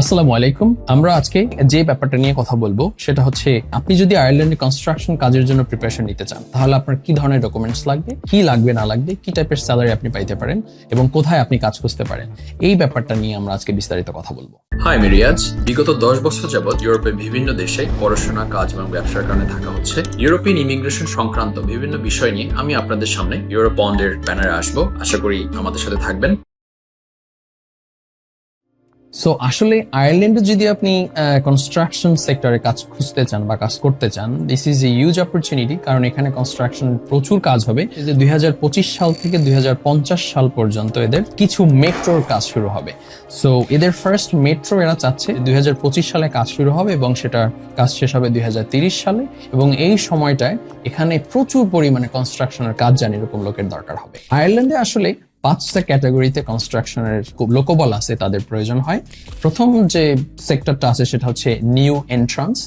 আসসালামু আলাইকুম। আমরা আজকে যে ব্যাপারটা নিয়ে কথা বলব, সেটা হচ্ছে আপনি যদি আয়ারল্যান্ডে কনস্ট্রাকশন কাজের জন্য প্রিপারেশন নিতে চান, তাহলে আপনার কি ধরনের ডকুমেন্টস লাগবে, কি লাগবে, না লাগবে, কি টাইপের স্যালারি আপনি পাইতে পারেন এবং কোথায় আপনি কাজ খুঁজতে পারেন, এই ব্যাপারটা নিয়ে আমরা আজকে বিস্তারিত কথা বলব। হাই আমি রিয়াজ বিগত দশ বছর যাবৎ ইউরোপের বিভিন্ন দেশে পড়াশোনা, কাজ এবং ব্যবসার কারণে থাকা হচ্ছে। ইউরোপিয়ান ইমিগ্রেশন সংক্রান্ত বিভিন্ন বিষয় নিয়ে আমি আপনাদের সামনে ইউরোপ বন্ডের ব্যানারে আসব। আশা করি আমাদের সাথে থাকবেন। সো আসলে আয়ারল্যান্ডে যদি আপনি কনস্ট্রাকশন সেক্টরে কাজ খুঁজতে চান বা কাজ করতে চান this is a huge opportunity কারণ এখানে কনস্ট্রাকশন প্রচুর কাজ হবে। যে দুই হাজার পঁচিশ সাল থেকে দুই হাজার পঞ্চাশ সাল পর্যন্ত এদের কিছু মেট্রোর কাজ শুরু হবে। সো এদের ফার্স্ট মেট্রো এরা চাচ্ছে দুই হাজার পঁচিশ সালে কাজ শুরু হবে এবং সেটা কাজ শেষ হবে দুই সালে এবং এই সময়টায় এখানে প্রচুর পরিমাণে কনস্ট্রাকশনের কাজ জানি এরকম লোকের দরকার হবে। আয়ারল্যান্ডে আসলে পাঁচটা ক্যাটাগরিতে কনস্ট্রাকশনের খুব লোকবল আছে, তাদের প্রয়োজন হয়। প্রথম যে সেক্টরটা আছে, সেটা হচ্ছে নিউ এন্ট্রান্স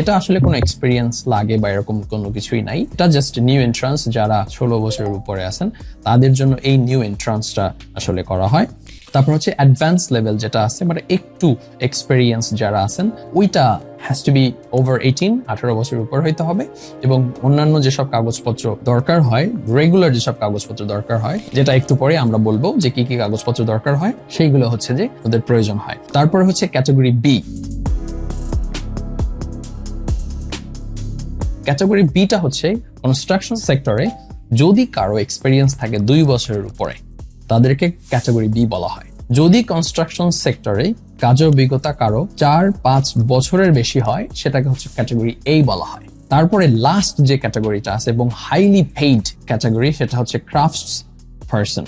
এটা আসলে কোনো এক্সপিরিয়েন্স লাগে বা এরকম কোনো কিছুই নাই। এটা জাস্ট নিউ এন্ট্রান্স যারা ষোলো বছরের উপরে আছেন, তাদের জন্য এই নিউ এন্ট্রান্সটা আসলে করা হয়। তারপর হচ্ছে অ্যাডভান্স লেভেল যেটা আছে মানে একটু এক্সপেরিয়েন্স যারা আছেন, ওইটা has to be over eighteen আঠারো বছরের উপর হইতে হবে এবং অন্যান্য যেসব কাগজপত্র দরকার হয় রেগুলার যেসব কাগজপত্র দরকার হয়, যেটা একটু পরে আমরা বলব যে কি কি কাগজপত্র দরকার হয়, সেইগুলো হচ্ছে যে ওদের প্রয়োজন হয়। তারপর হচ্ছে ক্যাটাগরি বি ক্যাটাগরি বিটা হচ্ছে কনস্ট্রাকশন সেক্টরে যদি কারও এক্সপেরিয়েন্স থাকে দুই বছরের উপরে তাদেরকে ক্যাটাগরি বি বলা হয়। যদি কনস্ট্রাকশন সেক্টরে কাজের অভিজ্ঞতা কারও চার, পাঁচ বছরের বেশি হয়, সেটাকে হচ্ছে ক্যাটাগরি এ বলা হয়। তারপরে লাস্ট যে ক্যাটাগরিটা আছে এবং হাইলি পেইড ক্যাটাগরি সেটা হচ্ছে ক্রাফটস পার্সন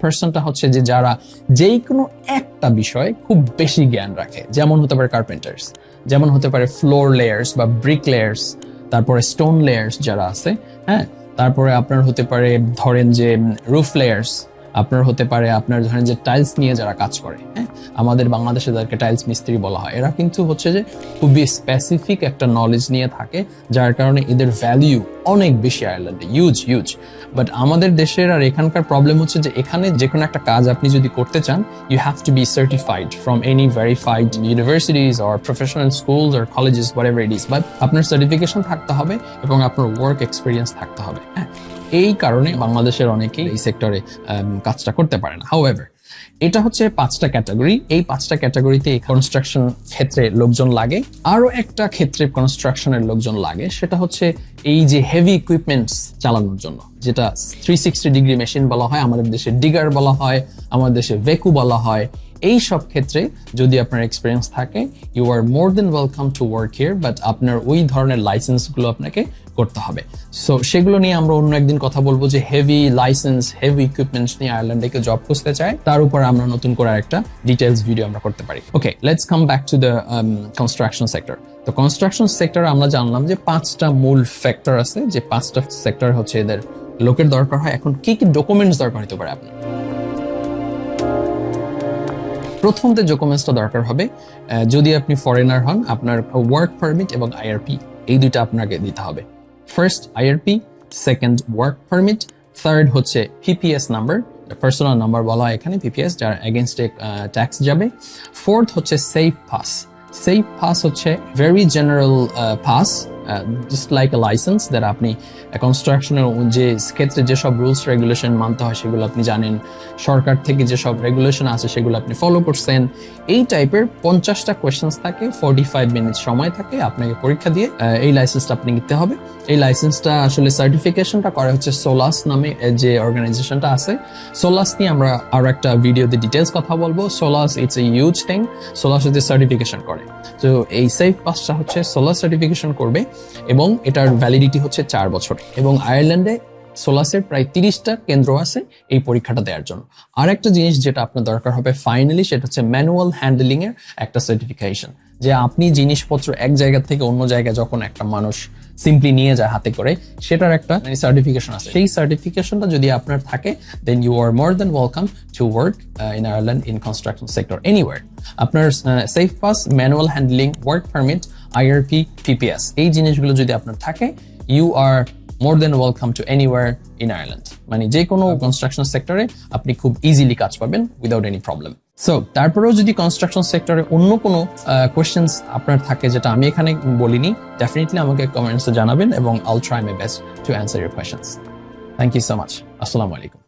পার্সনটা হচ্ছে যে যারা যেই কোনো একটা বিষয়ে খুব বেশি জ্ঞান রাখে। যেমন হতে পারে কার্পেন্টার্স যেমন হতে পারে ফ্লোর লেয়ার্স বা ব্রিক লেয়ার্স তারপরে স্টোন লেয়ার্স যারা আছে হ্যাঁ? তারপরে আপনার হতে পারে ধরেন যে রুফ লেয়ার্স আপনার হতে পারে আপনার ধরেন যে টাইলস নিয়ে যারা কাজ করে হ্যাঁ? আমাদের বাংলাদেশে যাদেরকে টাইলস মিস্ত্রি বলা হয়, এরা কিন্তু হচ্ছে যে খুবই স্পেসিফিক একটা নলেজ নিয়ে থাকে, যার কারণে এদের ভ্যালিউ অনেক বেশি আয়ারল্যান্ডে ইউজ ইউজ বাট আমাদের দেশের আর এখানকার প্রবলেম হচ্ছে যে এখানে যে কোনো একটা কাজ আপনি যদি করতে চান you have to be certified from any verified universities or professional schools or colleges whatever it is but আপনার সার্টিফিকেশন থাকতে হবে এবং আপনার ওয়ার্ক এক্সপিরিয়েন্স থাকতে হবে হ্যাঁ? এই কারণে বাংলাদেশের অনেকেই এই সেক্টরে কাজটা করতে পারে না। হাউ এটা হচ্ছে পাঁচটা ক্যাটাগরি এই পাঁচটা ক্যাটাগরিতে কনস্ট্রাকশন ক্ষেত্রে লোকজন লাগে। আরও একটা ক্ষেত্রে কনস্ট্রাকশনের লোকজন লাগে, সেটা হচ্ছে এই যে হেভি ইকুইপমেন্টস চালানোর জন্য, যেটা থ্রি সিক্সটি ডিগ্রি মেশিন বলা হয়, আমাদের দেশে ডিগার বলা হয়, আমাদের দেশে ভেকু বলা হয়। এই সব ক্ষেত্রে যদি আপনার এক্সপিরিয়েন্স থাকে you are more than welcome to work here but আপনার ওই ধরনের লাইসেন্সগুলো আপনাকে করতে হবে। সো সেগুলো নিয়ে আমরা অন্য একদিন কথা বলব যে হেভি লাইসেন্স হেভি ইকুইপমেন্টস নিয়ে আয়ারল্যান্ডে কেউ জব খুঁজতে চায়। তার উপর আমরা নতুন করে একটা ডিটেলস ভিডিও আমরা করতে পারি। Okay let's come back to the construction sector তো কনস্ট্রাকশন সেক্টর আমরা জানলাম যে পাঁচটা মূল ফ্যাক্টর আছে, যে পাঁচটা সেক্টর হচ্ছে এদের লোকের দরকার হয়। এখন কি কি ডকুমেন্টস দরকার হতে পারে আপনার? প্রথম যে ডকুমেন্টসটা দরকার হবে। যদি আপনি ফরেনার হন, আপনার ওয়ার্ক পারমিট এবং আইআরপি এই দুইটা আপনাকে দিতে হবে। First IRP second work permit third হচ্ছে পিপিএস নাম্বার পার্সোনাল নাম্বার বলা হয় এখানে পিপিএস যার এগেনস্টে ট্যাক্স যাবে। ফোর্থ হচ্ছে সেফ পাস সেফ পাস হচ্ছে very general pass just like a license that আপনি কনস্ট্রাকশনের যে ক্ষেত্রে যেসব রুলস রেগুলেশন মানতে হয় সেগুলো আপনি জানেন, সরকার থেকে যেসব রেগুলেশন আছে সেগুলো আপনি ফলো করছেন, এই টাইপের পঞ্চাশটা কোয়েশ্চেন্স থাকে ফর্টি ফাইভ মিনিট সময় থাকে, আপনাকে পরীক্ষা দিয়ে এই লাইসেন্সটা আপনি নিতে হবে। এই লাইসেন্সটা আসলে সার্টিফিকেশনটা করা হচ্ছে সোলাস নামে যে অর্গানাইজেশনটা আছে। সোলাস নিয়ে আমরা আরও একটা ভিডিওতে ডিটেলস কথা বলব। SOLAS it's a huge thing SOLAS হচ্ছে সার্টিফিকেশন করে। তো এই সেফ পাসটা হচ্ছে সোলার সার্টিফিকেশন করবে। এবং এটার ভ্যালিডিটি হচ্ছে চার বছর। এবং আয়ারল্যান্ডে সোলাসের প্রায় তিরিশটা কেন্দ্র আছে এই পরীক্ষাটা দেওয়ার জন্য। আর একটা জিনিস যেটা আপনার দরকার হবে ফাইনালি সেটা হচ্ছে ম্যানুয়াল হ্যান্ডলিং এর একটা সার্টিফিকেশন যে আপনি জিনিসপত্র এক জায়গা থেকে অন্য জায়গায় যখন একটা মানুষ সিম্পলি নিয়ে যায় হাতে করে, সেটার একটা সার্টিফিকেশন আছে। সেই সার্টিফিকেশনটা যদি আপনার থাকে then you are more than welcome to work in Ireland in construction sector anywhere আপনার safe pass manual handling work permit IRP PPS এই জিনিসগুলো যদি আপনার থাকে you are more than welcome to anywhere in Ireland মানে যে কোনো construction সেক্টরে আপনি খুব ইজিলি কাজ পাবেন উইদাউট এনি প্রবলেম সো তারপরেও যদি কনস্ট্রাকশন সেক্টরে অন্য কোনো কোয়েশ্চেন্স আপনার থাকে যেটা আমি এখানে বলিনি ডেফিনেটলি আমাকে কমেন্টসে জানাবেন এবং I'll try my best to answer your questions thank you so much আসসালামু আলাইকুম